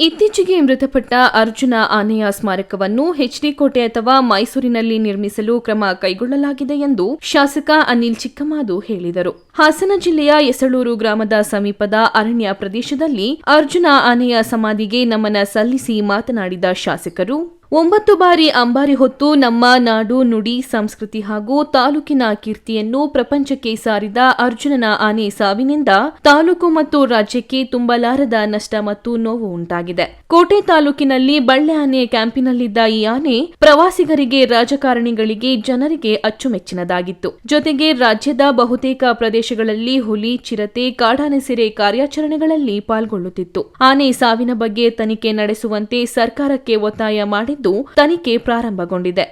ಇತ್ತೀಚೆಗೆ ಮೃತಪಟ್ಟ ಅರ್ಜುನ ಆನೆಯ ಸ್ಮಾರಕವನ್ನು ಹೆಚ್ಡಿ ಕೋಟೆ ಅಥವಾ ಮೈಸೂರಿನಲ್ಲಿ ನಿರ್ಮಿಸಲು ಕ್ರಮ ಕೈಗೊಳ್ಳಲಾಗಿದೆ ಎಂದು ಶಾಸಕ ಅನಿಲ್ ಚಿಕ್ಕಮಾದು ಹೇಳಿದರು. ಹಾಸನ ಜಿಲ್ಲೆಯ ಎಸಳೂರು ಗ್ರಾಮದ ಸಮೀಪದ ಅರಣ್ಯ ಪ್ರದೇಶದಲ್ಲಿ ಅರ್ಜುನ ಆನೆಯ ಸಮಾಧಿಗೆ ನಮನ ಸಲ್ಲಿಸಿ ಮಾತನಾಡಿದ ಶಾಸಕರು ಒಂಬತ್ತು ಬಾರಿ ಅಂಬಾರಿ ಹೊತ್ತು ನಮ್ಮ ನಾಡು ನುಡಿ, ಸಂಸ್ಕೃತಿ ಹಾಗೂ ತಾಲೂಕಿನ ಕೀರ್ತಿಯನ್ನು ಪ್ರಪಂಚಕ್ಕೆ ಸಾರಿದ ಅರ್ಜುನನ ಆನೆ ಸಾವಿನಿಂದ ತಾಲೂಕು ಮತ್ತು ರಾಜ್ಯಕ್ಕೆ ತುಂಬಲಾರದ ನಷ್ಟ ಮತ್ತು ನೋವು ಉಂಟಾಗಿದೆ. ಕೋಟೆ ತಾಲೂಕಿನಲ್ಲಿ ಬಳ್ಳೆ ಆನೆ ಕ್ಯಾಂಪಿನಲ್ಲಿದ್ದ ಈ ಆನೆ ಪ್ರವಾಸಿಗರಿಗೆ, ರಾಜಕಾರಣಿಗಳಿಗೆ, ಜನರಿಗೆ ಅಚ್ಚುಮೆಚ್ಚಿನದಾಗಿತ್ತು. ಜೊತೆಗೆ ರಾಜ್ಯದ ಬಹುತೇಕ ಪ್ರದೇಶಗಳಲ್ಲಿ ಹುಲಿ, ಚಿರತೆ, ಕಾಡಾನೆ ಸೆರೆ ಕಾರ್ಯಾಚರಣೆಗಳಲ್ಲಿ ಪಾಲ್ಗೊಳ್ಳುತ್ತಿತ್ತು. ಆನೆ ಸಾವಿನ ಬಗ್ಗೆ ತನಿಖೆ ನಡೆಸುವಂತೆ ಸರ್ಕಾರಕ್ಕೆ ಒತ್ತಾಯ ಮಾಡಿದ್ದು ತನಿಖೆ ಪ್ರಾರಂಭಗೊಂಡಿದೆ.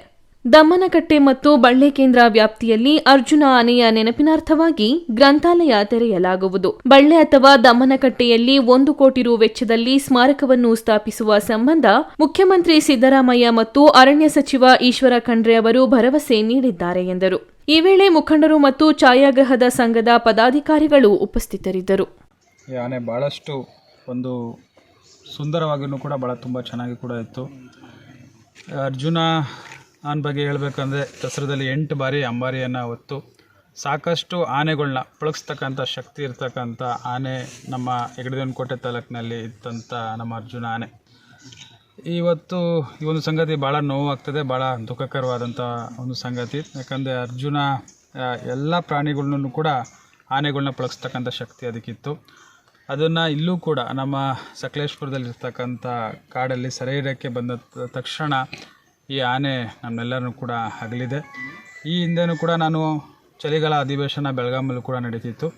ದಮ್ಮನಕಟ್ಟೆ ಮತ್ತು ಬಳ್ಳೆ ಕೇಂದ್ರ ವ್ಯಾಪ್ತಿಯಲ್ಲಿ ಅರ್ಜುನ ಆನೆಯ ನೆನಪಿನಾರ್ಥವಾಗಿ ಗ್ರಂಥಾಲಯ ತೆರೆಯಲಾಗುವುದು. ಬಳ್ಳೆ ಅಥವಾ ದಮ್ಮನಕಟ್ಟೆಯಲ್ಲಿ ಒಂದು ಕೋಟಿ ರು ವೆಚ್ಚದಲ್ಲಿ ಸ್ಮಾರಕವನ್ನು ಸ್ಥಾಪಿಸುವ ಸಂಬಂಧ ಮುಖ್ಯಮಂತ್ರಿ ಸಿದ್ದರಾಮಯ್ಯ ಮತ್ತು ಅರಣ್ಯ ಸಚಿವ ಈಶ್ವರ ಖಂಡ್ರೆ ಅವರು ಭರವಸೆ ನೀಡಿದ್ದಾರೆ ಎಂದರು. ಈ ವೇಳೆ ಮುಖಂಡರು ಮತ್ತು ಛಾಯಾಗ್ರಹದ ಸಂಘದ ಪದಾಧಿಕಾರಿಗಳು ಉಪಸ್ಥಿತರಿದ್ದರು. ಆನೆ ಭಾಳಷ್ಟು ಒಂದು ಸುಂದರವಾಗಿಯೂ ಕೂಡ ಬಹಳ ತುಂಬ ಚೆನ್ನಾಗಿ ಕೂಡ ಇತ್ತು. ಅರ್ಜುನ ಆನ್ ಬಗ್ಗೆ ಹೇಳಬೇಕಂದ್ರೆ ದಸರಾದಲ್ಲಿ ಎಂಟು ಬಾರಿ ಅಂಬಾರಿಯನ್ನು ಹೊತ್ತು ಸಾಕಷ್ಟು ಆನೆಗಳನ್ನ ಪಳಗಿಸ್ತಕ್ಕಂಥ ಶಕ್ತಿ ಇರ್ತಕ್ಕಂಥ ಆನೆ ನಮ್ಮ ಹೆಗಡೆದೇವನಕೋಟೆ ತಾಲೂಕಿನಲ್ಲಿ ಇದ್ದಂಥ ನಮ್ಮ ಅರ್ಜುನ ಆನೆ. ಇವತ್ತು ಈ ಒಂದು ಸಂಗತಿ ಭಾಳ ನೋವಾಗ್ತದೆ ಭಾಳ ದುಃಖಕರವಾದಂಥ ಒಂದು ಸಂಗತಿ. ಯಾಕಂದರೆ ಅರ್ಜುನ ಎಲ್ಲ ಪ್ರಾಣಿಗಳ್ನೂ ಕೂಡ ಆನೆಗಳನ್ನ ಪಳಗಿಸ್ತಕ್ಕಂಥ ಶಕ್ತಿ ಅದಕ್ಕಿತ್ತು. ಅದನ್ನು ಇಲ್ಲೂ ಕೂಡ ನಮ್ಮ ಸಕಲೇಶ್ಪುರದಲ್ಲಿರ್ತಕ್ಕಂಥ ಕಾಡಲ್ಲಿ ಸೆರೆಹಿಡಿಯೋಕ್ಕೆ ಬಂದ ತಕ್ಷಣ ಈ ಆನೆ ನಮ್ಮೆಲ್ಲರನ್ನು ಕೂಡ ಅಗಲಿದೆ. ಈ ಹಿಂದೆನೂ ಕೂಡ ನಾನು ಚಳಿಗಾಲ ಅಧಿವೇಶನ ಬೆಳಗಾಮಲ್ಲೂ ಕೂಡ ನಡೀತಿತ್ತು.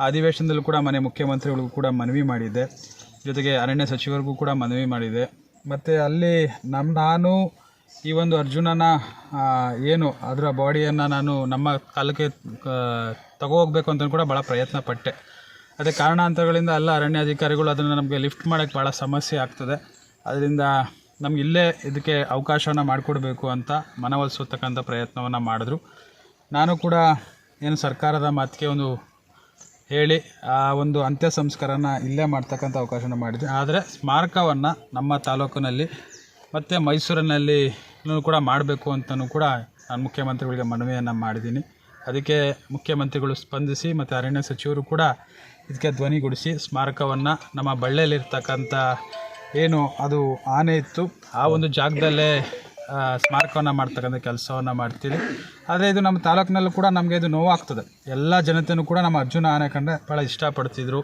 ಆ ಅಧಿವೇಶನದಲ್ಲೂ ಕೂಡ ಮನೆ ಮುಖ್ಯಮಂತ್ರಿಗಳಿಗೂ ಕೂಡ ಮನವಿ ಮಾಡಿದ್ದೆ. ಜೊತೆಗೆ ಅರಣ್ಯ ಸಚಿವರಿಗೂ ಕೂಡ ಮನವಿ ಮಾಡಿದೆ ಮತ್ತು ಅಲ್ಲಿ ನಮ್ಮ ನಾನು, ಈ ಒಂದು ಅರ್ಜುನನ ಏನು ಅದರ ಬಾಡಿಯನ್ನು ನಾನು ನಮ್ಮ ಕಾಲಕ್ಕೆ ತಗೋಗ್ಬೇಕು ಅಂತ ಕೂಡ ಭಾಳ ಪ್ರಯತ್ನ ಪಟ್ಟೆ. ಅದೇ ಕಾರಣಾಂತರಗಳಿಂದ ಎಲ್ಲ ಅರಣ್ಯ ಅಧಿಕಾರಿಗಳು ಅದನ್ನು ನಮಗೆ ಲಿಫ್ಟ್ ಮಾಡೋಕ್ಕೆ ಭಾಳ ಸಮಸ್ಯೆ ಆಗ್ತದೆ. ಅದರಿಂದ ನಮ್ಗೆ ಇಲ್ಲೇ ಇದಕ್ಕೆ ಅವಕಾಶವನ್ನು ಮಾಡಿಕೊಡ್ಬೇಕು ಅಂತ ಮನವೊಲಿಸತಕ್ಕಂಥ ಪ್ರಯತ್ನವನ್ನು ಮಾಡಿದ್ರು. ನಾನು ಕೂಡ ಏನು ಸರ್ಕಾರದ ಮಾತಿಗೆ ಒಂದು ಹೇಳಿ, ಆ ಒಂದು ಅಂತ್ಯ ಸಂಸ್ಕಾರನ ಇಲ್ಲೇ ಮಾಡ್ತಕ್ಕಂಥ ಅವಕಾಶನ ಮಾಡಿದೆ ಆದರೆ ಸ್ಮಾರಕವನ್ನು ನಮ್ಮ ತಾಲೂಕಿನಲ್ಲಿ ಮತ್ತು ಮೈಸೂರಿನಲ್ಲಿ ಕೂಡ ಮಾಡಬೇಕು ಅಂತಲೂ ಕೂಡ ನಾನು ಮುಖ್ಯಮಂತ್ರಿಗಳಿಗೆ ಮನವಿಯನ್ನು ಮಾಡಿದ್ದೀನಿ. ಅದಕ್ಕೆ ಮುಖ್ಯಮಂತ್ರಿಗಳು ಸ್ಪಂದಿಸಿ ಮತ್ತು ಅರಣ್ಯ ಸಚಿವರು ಕೂಡ ಇದಕ್ಕೆ ಧ್ವನಿಗೊಳಿಸಿ ಸ್ಮಾರಕವನ್ನು ನಮ್ಮ ಬಳ್ಳಿಯಲ್ಲಿರ್ತಕ್ಕಂಥ ಏನು ಅದು ಆನೆ ಇತ್ತು, ಆ ಒಂದು ಜಾಗದಲ್ಲೇ ಸ್ಮಾರಕವನ್ನು ಮಾಡ್ತಕ್ಕಂಥ ಕೆಲಸವನ್ನು ಮಾಡ್ತೀವಿ. ಆದರೆ ಇದು ನಮ್ಮ ತಾಲೂಕಿನಲ್ಲೂ ಕೂಡ ನಮಗೆ ಇದು ನೋವಾಗ್ತದೆ. ಎಲ್ಲ ಜನತೆಯೂ ಕೂಡ ನಮ್ಮ ಅರ್ಜುನ ಆನೆ ಕಂಡ್ರೆ ಭಾಳ ಇಷ್ಟಪಡ್ತಿದ್ರು.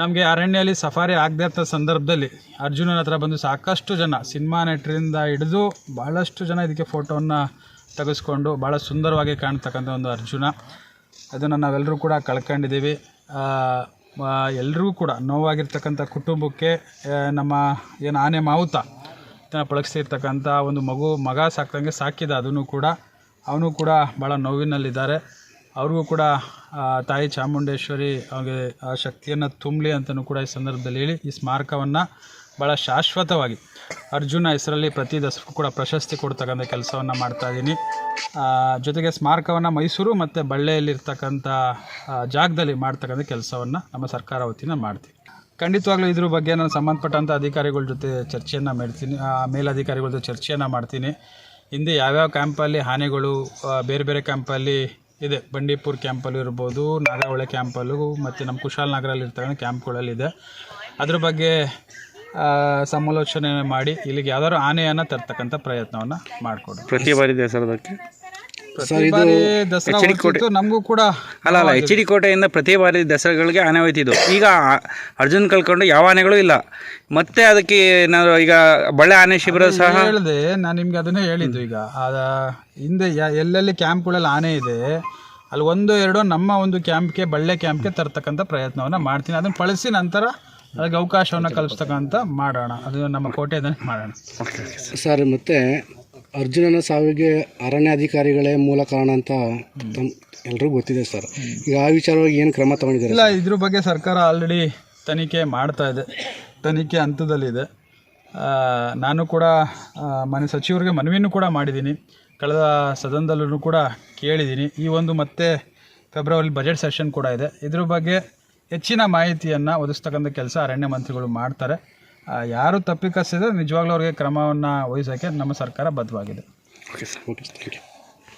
ನಮಗೆ ಅರಣ್ಯಲ್ಲಿ ಸಫಾರಿ ಆಗದೆ ಸಂದರ್ಭದಲ್ಲಿ ಅರ್ಜುನನ ಹತ್ರ ಬಂದು ಸಾಕಷ್ಟು ಜನ ಸಿನಿಮಾ ನಟರಿಂದ ಹಿಡಿದು ಭಾಳಷ್ಟು ಜನ ಇದಕ್ಕೆ ಫೋಟೋವನ್ನು ತೆಗೆಸ್ಕೊಂಡು ಭಾಳ ಸುಂದರವಾಗಿ ಕಾಣ್ತಕ್ಕಂಥ ಒಂದು ಅರ್ಜುನ. ಅದನ್ನು ನಾವೆಲ್ಲರೂ ಕೂಡ ಕಳ್ಕೊಂಡಿದ್ದೀವಿ. ಎಲ್ಲರಿಗೂ ಕೂಡ ನೋವಾಗಿರ್ತಕ್ಕಂಥ ಕುಟುಂಬಕ್ಕೆ ನಮ್ಮ ಏನು ಆನೆ ಮಾವುತ ಇದನ್ನು ಪಳಗಿಸ್ತಿರ್ತಕ್ಕಂಥ ಒಂದು ಮಗು, ಮಗ ಸಾಕ್ದಂಗೆ ಸಾಕಿದ ಅದನ್ನು ಕೂಡ ಅವನು ಕೂಡ ಭಾಳ ನೋವಿನಲ್ಲಿದ್ದಾರೆ. ಅವ್ರಿಗೂ ಕೂಡ ತಾಯಿ ಚಾಮುಂಡೇಶ್ವರಿ ಅವ್ರಿಗೆ ಆ ಶಕ್ತಿಯನ್ನು ತುಂಬಲಿ ಅಂತಲೂ ಕೂಡ ಈ ಸಂದರ್ಭದಲ್ಲಿ ಹೇಳಿ ಈ ಸ್ಮಾರಕವನ್ನು ಭಾಳ ಶಾಶ್ವತವಾಗಿ ಅರ್ಜುನ ಹೆಸರಲ್ಲಿ ಪ್ರತಿ ದಸಕ್ಕೂ ಕೂಡ ಪ್ರಶಸ್ತಿ ಕೊಡ್ತಕ್ಕಂಥ ಕೆಲಸವನ್ನು ಮಾಡ್ತಾಯಿದ್ದೀನಿ ಜೊತೆಗೆ ಸ್ಮಾರಕವನ್ನು ಮೈಸೂರು ಮತ್ತು ಬಳ್ಳಿಯಲ್ಲಿರ್ತಕ್ಕಂಥ ಜಾಗದಲ್ಲಿ ಮಾಡ್ತಕ್ಕಂಥ ಕೆಲಸವನ್ನು ನಮ್ಮ ಸರ್ಕಾರ ವತಿಯಿಂದ ಮಾಡ್ತೀವಿ. ಖಂಡಿತವಾಗ್ಲೂ ಇದ್ರ ಬಗ್ಗೆ ನಾನು ಸಂಬಂಧಪಟ್ಟಂಥ ಅಧಿಕಾರಿಗಳ ಜೊತೆ ಚರ್ಚೆಯನ್ನು ಮಾಡ್ತೀನಿ. ಮೇಲಧಿಕಾರಿಗಳ ಜೊತೆ ಚರ್ಚೆಯನ್ನು ಮಾಡ್ತೀನಿ. ಹಿಂದೆ ಯಾವ್ಯಾವ ಕ್ಯಾಂಪಲ್ಲಿ ಹಾನಿಗಳು ಬೇರೆ ಬೇರೆ ಕ್ಯಾಂಪಲ್ಲಿ ಇದೆ. ಬಂಡೀಪುರ್ ಕ್ಯಾಂಪಲ್ಲಿ ಇರ್ಬೋದು ನಾಗಾವಳೆ ಕ್ಯಾಂಪಲ್ಲೂ ಮತ್ತು ನಮ್ಮ ಕುಶಾಲನಗರಲ್ಲಿ ಇರ್ತಕ್ಕಂಥ ಕ್ಯಾಂಪ್ಗಳಲ್ಲಿದೆ. ಅದ್ರ ಬಗ್ಗೆ ಸಮಾಲೋಚನೆ ಮಾಡಿ ಇಲ್ಲಿಗೆ ಯಾವ್ದಾದ್ರು ಆನೆಯನ್ನು ತರ್ತಕ್ಕಂಥ ಪ್ರಯತ್ನವನ್ನ ಮಾಡಿಕೊಡು. ಪ್ರತಿ ಬಾರಿ ದಸರಾದಕ್ಕೆ? ಪ್ರತಿ ಬಾರಿ ದಸರಾ ನಮಗೂ ಕೂಡ ಅಲ್ಲ ಅಲ್ಲ ಎಚ್ ಡಿ ಕೋಟೆಯಿಂದ ಪ್ರತಿ ಬಾರಿ ದಸರಾಗಳಿಗೆ ಆನೆ ಹೋಯ್ತಿದ್ದು. ಈಗ ಆ- ಅರ್ಜುನ್ ಕಳ್ಕೊಂಡು ಯಾವ ಆನೆಗಳು ಇಲ್ಲ. ಮತ್ತೆ ಅದಕ್ಕೆ ನಾನು ಈಗ ಬಳ್ಳೆ ಆನೆ ಶಿಬಿರ ಸಹ? ಹೇಳಿದೆ ನಾನು ನಿಮ್ಗೆ ಅದನ್ನೇ ಹೇಳಿದ್ದು ಈಗ. ಅದ ಹಿಂದೆ ಯ- ಎಲ್ಲೆಲ್ಲಿ ಕ್ಯಾಂಪ್ಗಳಲ್ಲಿ ಆನೆ ಇದೆ ಅಲ್ಲಿ ಒಂದು ಎರಡು ನಮ್ಮ ಒಂದು ಕ್ಯಾಂಪ್ಗೆ ಬಳ್ಳೆ ಕ್ಯಾಂಪ್ಗೆ ತರ್ತಕ್ಕಂಥ ಪ್ರಯತ್ನವನ್ನು ಮಾಡ್ತೀನಿ. ಅದನ್ನ ಬಳಸಿ ನಂತರ ಅದಕ್ಕೆ ಅವಕಾಶವನ್ನು ಕಲ್ಪಿಸ್ತಕ್ಕಂಥ ಮಾಡೋಣ. ಅದು ನಮ್ಮ ಕೋಟೆದಲ್ಲಿ ಮಾಡೋಣ. ಸರ್ ಮತ್ತೆ ಅರ್ಜುನನ ಸಾವಿಗೆ ಅರಣ್ಯ ಅಧಿಕಾರಿಗಳೇ ಮೂಲ ಕಾರಣ ಅಂತ ತಮ್ ಎಲ್ರಿಗೂ ಗೊತ್ತಿದೆ ಸರ್. ಈಗ ಆ ವಿಚಾರವಾಗಿ ಏನು ಕ್ರಮ ತಗೊಂಡಿದ್ದಾರೆ ಇಲ್ಲ ಇದ್ರ ಬಗ್ಗೆ ಸರ್ಕಾರ ಆಲ್ರೆಡಿ ತನಿಖೆ ಮಾಡ್ತಾ ಇದೆ. ತನಿಖೆ ಹಂತದಲ್ಲಿದೆ. ನಾನು ಕೂಡ ಮನೆ ಸಚಿವರಿಗೆ ಮನವಿಯನ್ನು ಕೂಡ ಮಾಡಿದ್ದೀನಿ. ಕಳೆದ ಸದನದಲ್ಲೂ ಕೂಡ ಕೇಳಿದ್ದೀನಿ. ಈ ಒಂದು ಮತ್ತೆ ಫೆಬ್ರವರಿ ಬಜೆಟ್ ಸೆಷನ್ ಕೂಡ ಇದೆ. ಇದ್ರ ಬಗ್ಗೆ ಹೆಚ್ಚಿನ ಮಾಹಿತಿಯನ್ನು ಒದಗಿಸ್ತಕ್ಕಂಥ ಕೆಲಸ ಅರಣ್ಯ ಮಂತ್ರಿಗಳು ಮಾಡ್ತಾರೆ. ಯಾರು ತಪ್ಪಿಕಸಿದ್ರೆ ನಿಜವಾಗ್ಲೂ ಅವ್ರಿಗೆ ಕ್ರಮವನ್ನು ವಹಿಸೋಕ್ಕೆ ನಮ್ಮ ಸರ್ಕಾರ ಬದ್ಧವಾಗಿದೆ. Okay sir okay